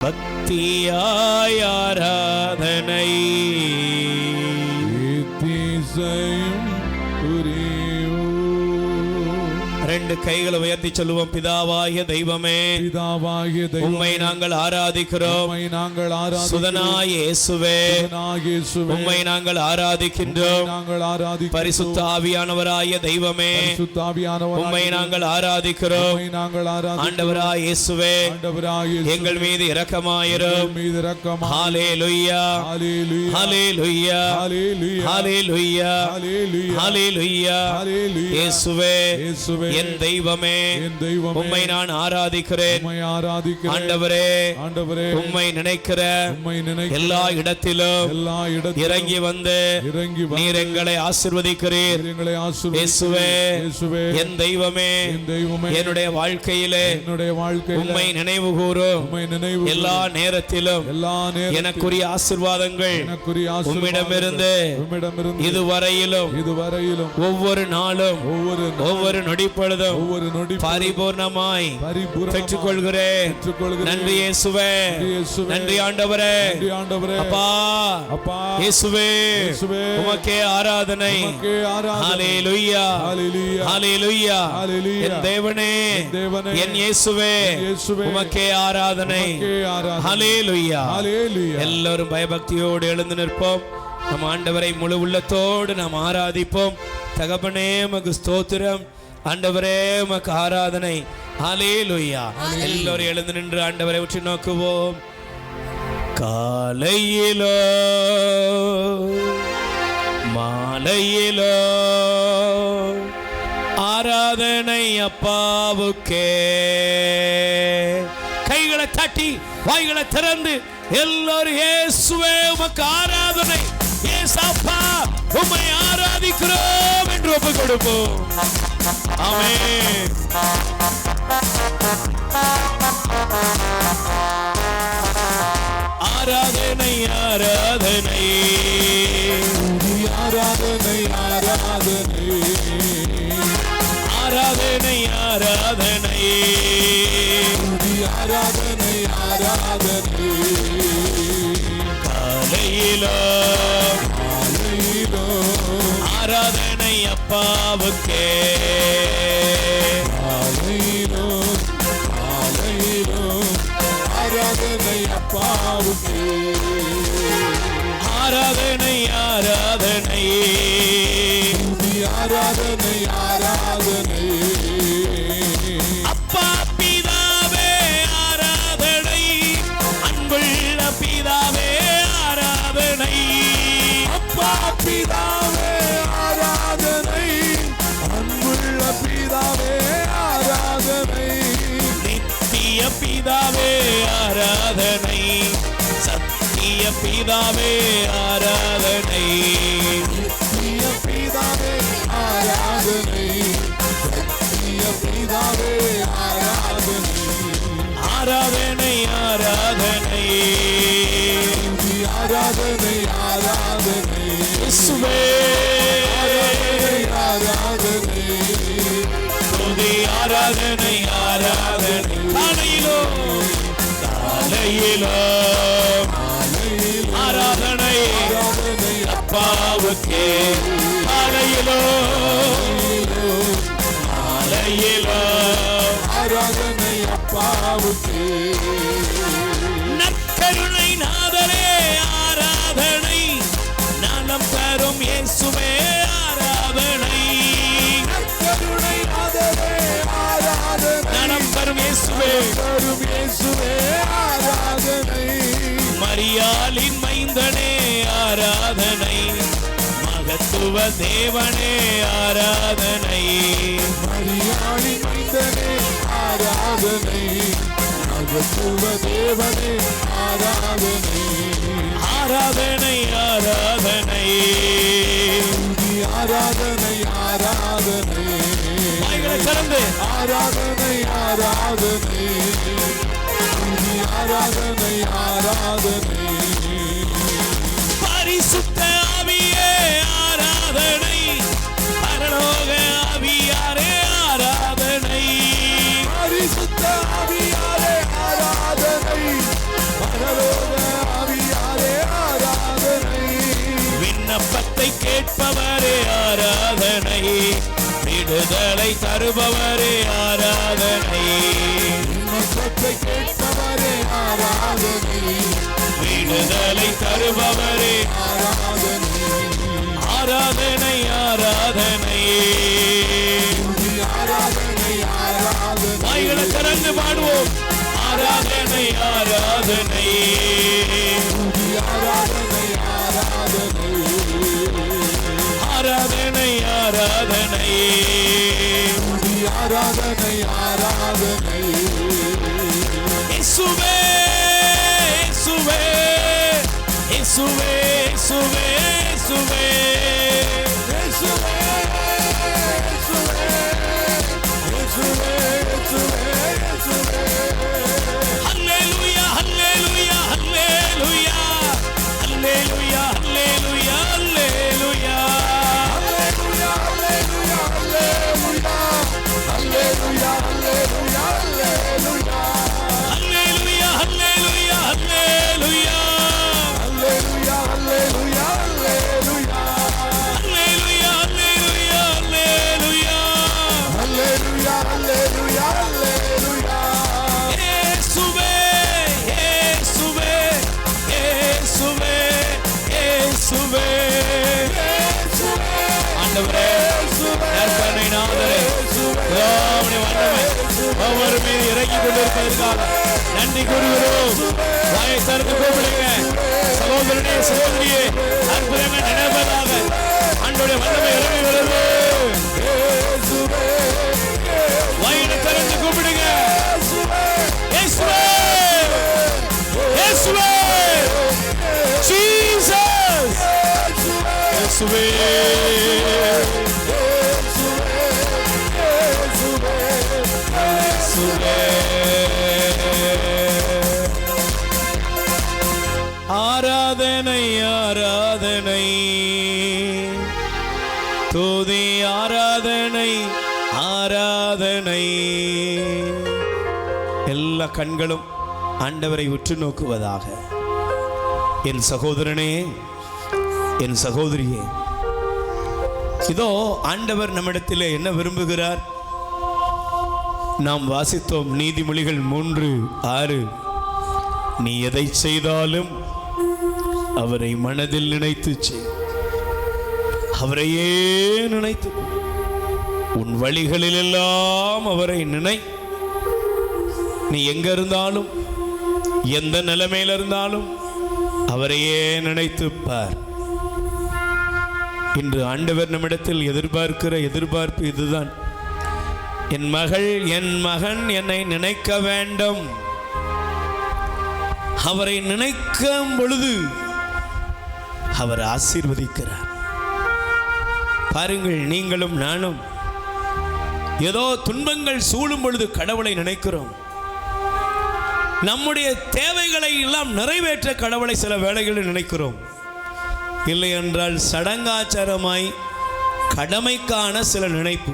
பக்தியாயாரா ரெண்டு கைகளை உயர்த்தி சொல்லுவோம் பிதாவாகிய தெய்வமே பிதாவாகிய உம்மை நாங்கள் ஆராதிக்கிறோம் உம்மை நாங்கள். சுதனாய் இயேசுவே உம்மை நாங்கள் ஆராதிக்கின்றோம் நாங்கள் ஆராதிக்கிறோம். பரிசுத்த ஆவியானவராய தெய்வமே பரிசுத்த ஆவியானவராகிய உம்மை நாங்கள் ஆராதிக்கிறோம் உம்மை நாங்கள் ஆராதிக்கிறோம். ஆண்டவராய் இயேசுவே ஆண்டவராகிய இயேசுவே, எங்கள் மீது இரக்கமாயிரும் மீது. ஹalleluya ஹalleluya. ஹalleluya ஹalleluya. ஹalleluya ஹalleluya. ஹalleluya ஹalleluya. இயேசுவே இயேசுவே, என் தெய்வமே. உம்மை நான் ஆராதிக்கிறேன். ஆண்டவரே ஆண்டவரே. உம்மை நினைக்கிற எல்லா இடத்திலும் எல்லா இடத்திலும் இறங்கி வந்து இறங்கி நீர் எங்களை ஆசிர்வதிக்கிறீர். எங்களை. இயேசுவே என் தெய்வமே என் தெய்வமே. என்னுடைய வாழ்க்கையிலே என்னுடைய வாழ்க்கையில் உம்மை நினைவு கூறும் உம்மை நினைவு எல்லா நேரத்திலும் எல்லா எனக்குரிய ஆசிர்வாதங்கள் எனக்குரிய உம்மிடமிருந்து உம்மிடமிருந்து இதுவரையிலும் இதுவரையிலும் ஒவ்வொரு நாளும் ஒவ்வொரு ஒவ்வொரு நொடிப்பொழுதும் ஒவ்வொரு நொடி பரிபூர்ணமாய் பெற்றுக்கொள்கிறேன். நன்றி இயேசுவே. நன்றி ஆண்டவரே. அப்பா. அப்பா. இயேசுவே. உமக்கே ஆராதனை. ஹalleluya. ஹalleluya. என் தேவனே. என் இயேசுவே. உமக்கே ஆராதனை. ஹalleluya. எல்லாரும் பயபக்தியோடு எழுந்து நிற்போம். நம் ஆண்டவரை முழு உள்ளத்தோடு நாம் ஆராதிப்போம். தகப்பனே உமக்கு ஸ்தோத்திரம். ஆண்டவரே உமக்கு ஆராதனை. ஹalleluya. எல்லோரும் எழுந்து நின்று ஆண்டவரை உற்று நோக்குவோம். காலையிலோ மாலையிலோ ஆராதனை அப்பாவுக்கே. கைகளை தட்டி வாய்களை திறந்து எல்லாரும் இயேசுவே உமக்கு ஆராதனை. ஏசப்பா உம்மை ஆராதிக்கிறோம் என்று ஒப்பு கொடுப்போம். ஆராதனை ஆராதனை. ஆராதனை ஆராதனை. ஆராதனை ஆராதனை. ஆராதனை ஆராதனை. காலையிலோ காலையிலோ. ஆராதனை. அப்பாவுக்கே காலையிலோ காலையிலோ ஆராதனை அப்பாவுக்கே ஆராதனை ஆராதனை ஆராதனை ஆரா பிதாவே ஆராதனை நித்திய பிதாவே ஆராதனை சத்திய பிதாவே ஆராதனை ஆராதனை ஆராதனை துதி ஆராதனை ஆராதனை இயேசுவே ஆராதனை துதி ஆராதனை ஆராதனை காலையிலோ காலையிலோ அப்பாவுக்கே காலையிலோ காலையிலோ ஆராதனை அப்பாவுக்கு நற்கருணை நாதரே ஆராதனை. நலம் தரும் இயேசுவே ஆராதனை. கருணை நாதரே ஆராதனை. நலம் தரும் இயேசுவே. தரும் இயேசுவே ஆராதனை. மரியாளின் மைந்தனே ஆராதனை. மகத்துவ தேவனே ஆராதனை. மரியாளி மைந்தனே ஆராதனை. மகத்துவ தேவனே ஆராதனை. ஆராதனை ஆராதனை. ஆராதனை ஆராதனை. திறந்து. ஆராதனை ஆராதனை. ஆராதனை ஆராதனை. பரிசுத்த ஆராதனை பரலோக ஆவியாரே ஆராதனை. பரிசுத்த ஆவியாரே ஆராதனை பரலோக ஆவியாரே ஆராதனை. விண்ணப்பத்தை கேட்பவரே ஆராதனை விடுதலை தருபவரே ஆராதனை. கேட்பவரே ஆராதனை. விடுதலை தருபவரே ஆராதனை. ஆராதனை ஆராதனையே வாய்களை திறந்து பாடுவோம். ஆராதனை ஆராதனையே ஆராதனை. ஆராதனையே ஆராதனை ஆராதனை. சுவே சுவே சுவே சுவே சுவே கொண்டிருப்பதற்காக நன்றி கூறுகிறோம். வாயை திறந்து கூப்பிடுங்க சகோதரனே சகோதரியே அற்புதமே நினைப்பதாக ஸ்தோதி ஆராதனை ஆராதனை. எல்லா கண்களும் ஆண்டவரை உற்று நோக்குவதாக. என் சகோதரனே என் சகோதரியே இதோ ஆண்டவர் நம்மிடத்தில் என்ன விரும்புகிறார்? நாம் வாசித்தோம் நீதிமொழிகள் மூன்று ஆறு. நீ எதை செய்தாலும் அவரை மனதில் நினைத்து செய். அவரையே நினைத்து உன் வழிகளில் எல்லாம் அவரை நினை. நீ எங்க இருந்தாலும் எந்த நிலைமையில இருந்தாலும் அவரையே நினைத்து பார். இன்று ஆண்டவர் நம்மிடத்தில் எதிர்பார்க்கிற எதிர்பார்ப்பு இதுதான். என் மகள் என் மகன் என்னை நினைக்க வேண்டும். அவரை நினைக்கும் பொழுது அவர் ஆசீர்வதிக்கிறார். பாருங்கள் நீங்களும் நானும். ஏதோ துன்பங்கள் சூழும் பொழுது கடவுளை நினைக்கிறோம். நம்முடைய தேவைகளை எல்லாம் நிறைவேற்ற கடவுளை சில வேளைகளில் நினைக்கிறோம். இல்லை என்றால் சடங்காச்சாரமாய் கடமைக்கான சில நினைப்பு.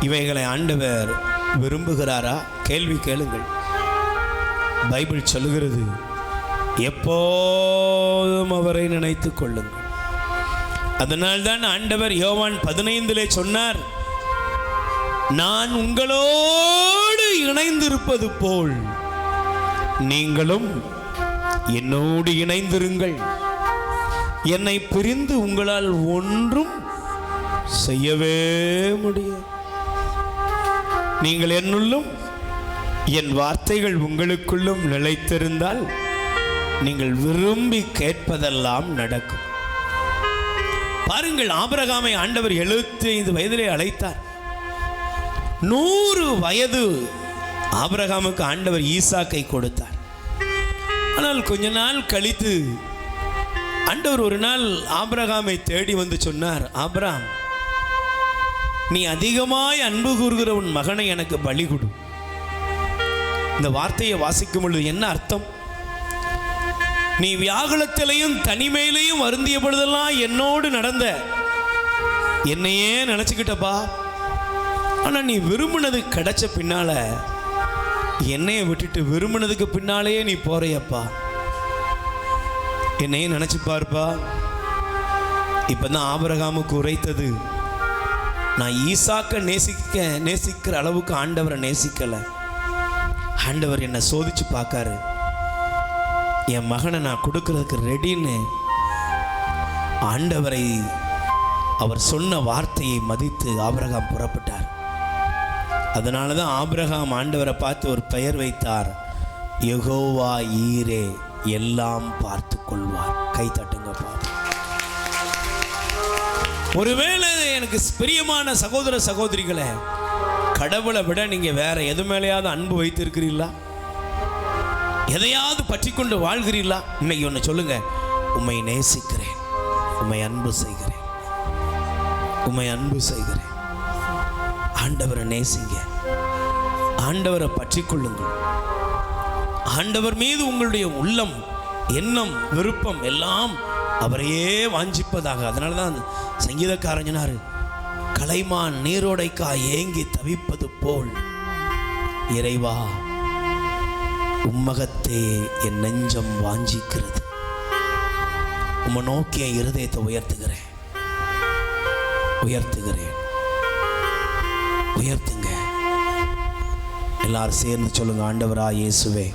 இவைகளை ஆண்டவர் விரும்புகிறாரா? கேள்வி கேளுங்கள். பைபிள் சொல்லுகிறது எப்போதும் அவரை நினைத்து கொள்ளுங்கள். அதனால்தான் ஆண்டவர் யோவான் பதினைந்திலே சொன்னார் நான் உங்களோடு இணைந்திருப்பது போல் நீங்களும் என்னோடு இணைந்திருங்கள். என்னை பிரிந்து உங்களால் ஒன்றும் செய்யவே முடியாது. நீங்கள் என்னுள்ளும் என் வார்த்தைகள் உங்களுக்குள்ளும் நிலைத்திருந்தால் நீங்கள் விரும்பி கேட்பதெல்லாம் நடக்கும். பாருங்கள் ஆபரகாமை ஆண்டவர் 75 ஐந்து வயதிலே அழைத்தார். நூறு வயது ஆபரகாமுக்கு ஆண்டவர் ஈசாக்கை கொடுத்தார். ஆனால் கொஞ்ச நாள் கழித்து ஆண்டவர் ஒரு நாள் ஆபிரகாமை தேடி வந்து சொன்னார் ஆபராம் நீ அதிகமாய் அன்பு கூறுகிற உன் மகனை எனக்கு பலி கொடு. இந்த வார்த்தையை வாசிக்கும் பொழுது என்ன அர்த்தம்? நீ வியாகுலத்திலையும் தனிமையிலையும் வருந்திய பொழுதெல்லாம் என்னோடு நடந்த என்னையே நினச்சிக்கிட்டப்பா. ஆனால் நீ விரும்பினது கிடைச்ச பின்னால என்னைய விட்டுட்டு விரும்பினதுக்கு பின்னாலேயே நீ போறியப்பா. என்னையே நினச்சி பார்ப்பா. இப்போ தான் ஆபரகாமுக்கு உரைத்தது. நான் ஈசாக்க நேசிக்க நேசிக்கிற அளவுக்கு ஆண்டவரை நேசிக்கலை. ஆண்டவர் என்னை சோதிச்சு பார்க்காரு. என் மகனை நான் கொடுக்கறதுக்கு ரெடின்னு ஆண்டவரை அவர் சொன்ன வார்த்தையை மதித்து ஆபிரகாம் புறப்பட்டார். அதனால தான் ஆபிரகாம் ஆண்டவரை பார்த்து ஒரு பெயர் வைத்தார். யெகோவா ஈரே எல்லாம் பார்த்து கொள்வார். கை தட்டுங்க ஒருவேளை எனக்கு பிரியமான சகோதர சகோதரிகளை கடவுளை விட நீங்க வேற எது மேலேயாவது அன்பு வைத்திருக்கிறீங்களா எதையாவது பற்றி கொண்டு வாழ்கிறீர்களா? இன்னைக்கு ஒன்று சொல்லுங்க. உம்மை நேசிக்கிறேன். உம்மை அன்பு செய்கிறேன். உம்மை அன்பு செய்கிறேன். ஆண்டவரை நேசிங்க. ஆண்டவரை பற்றி கொள்ளுங்கள் ஆண்டவர் மீது உங்களுடைய உள்ளம் எண்ணம் விருப்பம் எல்லாம் அவரையே வாஞ்சிப்பதாக. அதனால தான் சங்கீதக்காரன் கலைமான் நீரோடைக்கா ஏங்கி தவிப்பது போல் இறைவா உம்மகத்தே என் நெஞ்சம் வாஞ்சிக்கிறது. உம்மை நோக்கி என் இருதயத்தை உயர்த்துகிறேன். உயர்த்துகிறேன். உயர்த்துங்க. எல்லாரும் சேர்ந்து சொல்லுங்க ஆண்டவரா இயேசுவே.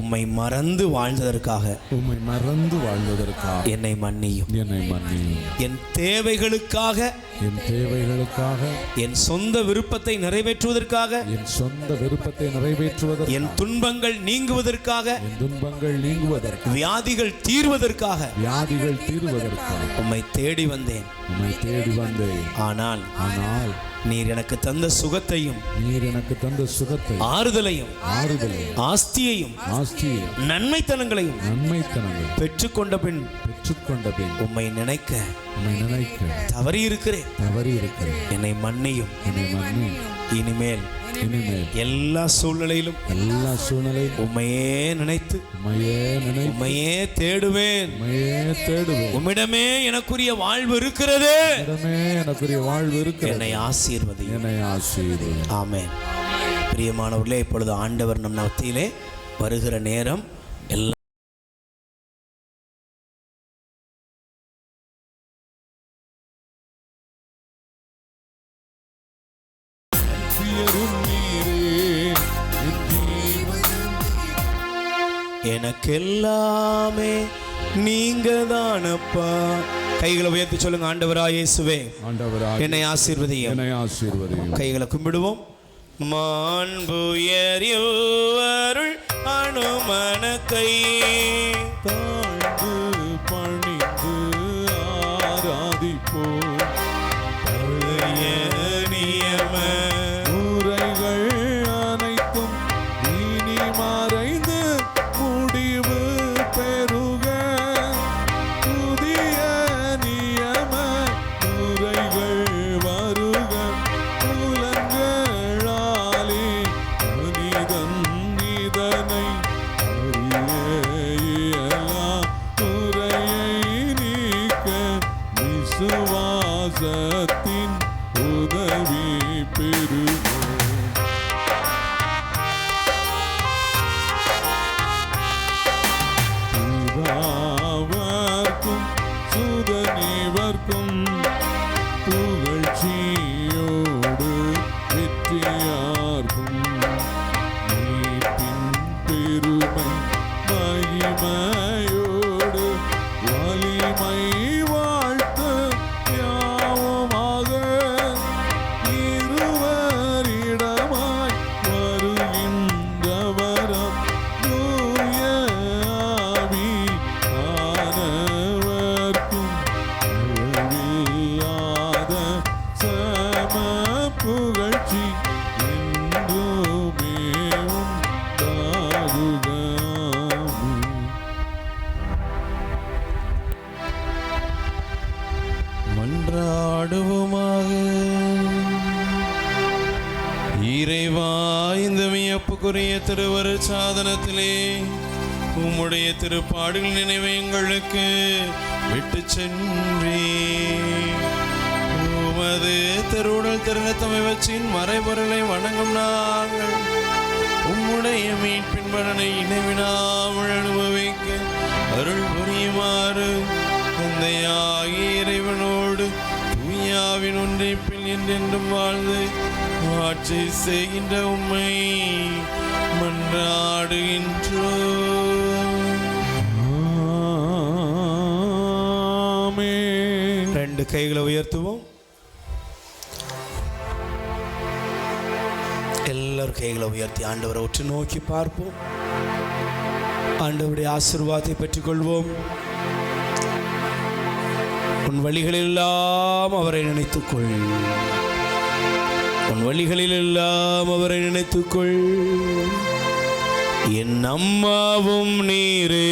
உம்மை மறந்து வாழ்ந்ததற்காக உம்மை மறந்து வாழ்வதற்காக என்னை மன்னியும். என்னை மன்னியும். என் தேவைகளுக்காக என் தேவைகளுக்காக என் சொந்த விருப்பத்தை நிறைவேற்றுவதற்காக என் சொந்த விருப்பத்தை நிறைவேற்றுவதற்கு என் துன்பங்கள் நீங்குவதற்காக என் துன்பங்கள் நீங்குவதற்கு வியாதிகள் தீர்வதற்காக வியாதிகள் தீர்வதற்காக உம்மை தேடி வந்தேன். உம்மை தேடி வந்தேன். ஆனால் ஆனால் நீர் எனக்கு தந்த சுகத்தையும் நீர் எனக்கு தந்த சுகத்தை ஆறுதலையும் ஆறுதலை ஆஸ்தியையும் ஆஸ்தியை நன்மைத்தனங்களையும் நன்மைத்தனங்கள் பெற்றுக்கொண்ட பின் பெற்றுக்கொண்ட பின் உம்மை நினைக்க உம்மை நினைக்க தவறி இருக்கிறேன் தவறி இருக்கிறேன் என்னை மன்னியும். என்னை மன்னி இனிமேல் இனிமேல் எல்லா சூழ்நிலையிலும் எல்லா சூழ்நிலையும் உம்மையே நினைத்து உம்மையே நினை உம்மையே தேடுவேன். உம்மையே தேடுவேன். உம்மிடமே எனக்குரிய வாழ்வு இருக்கிறது. இடமே எனக்குரிய வாழ்வு இருக்கிறது. என்னை ஆசீர்வதியும். என்னை ஆசீர்வதி ஆமென். பிரியமானவர்களே இப்பொழுது ஆண்டவர் நம் மத்தியிலே வருகிற நேரம் எல்லா எனக்கெல்லாமே நீங்க தானப்பா கைகளை உயர்த்தி சொல்லுங்க ஆண்டவரா இயேசுவே. ஆண்டவராக என்னை ஆசீர்வதியும் என்னை ஆசீர்வதியும் கைகளை கும்பிடுவோம். மாண்புயரியருள் அனுமனத்தை தாழ்ந்து do. வியப்புக்குரிய திருவரு சாதனத்திலே உம்முடைய திருப்பாடுகள் நினைவை எங்களுக்கு விட்டு சென்றே. உமது திருவுடல் திருநத்தமை வச்சின் மறைபொருளை வணங்கும் நாங்கள் உம்முடைய மீட்பின் பலனை இணைவினாமல் அனுபவிக்க அருள் புரியுமாறு தந்தையாகிய இறைவனோடு தூயாவின் ஒன்றிப்பில் என்றென்றும் வாழ்ந்து ஆட்சி செய்கின்ற உண்மை மன்றாடுகின்றோம் ரெண்டு கைகளை உயர்த்துவோம் எல்லாரும் கைகளை உயர்த்தி ஆண்டவரை உற்று நோக்கி பார்ப்போம் ஆண்டவருடைய ஆசீர்வாதத்தை பெற்றுக்கொள்வோம் உன் வழிகளெல்லாம் அவரை நினைத்துக்கொள் உன் வழிகளில் எல்லாம் அவரை நினைத்துக்கொள் என் அம்மாவும் நீரே.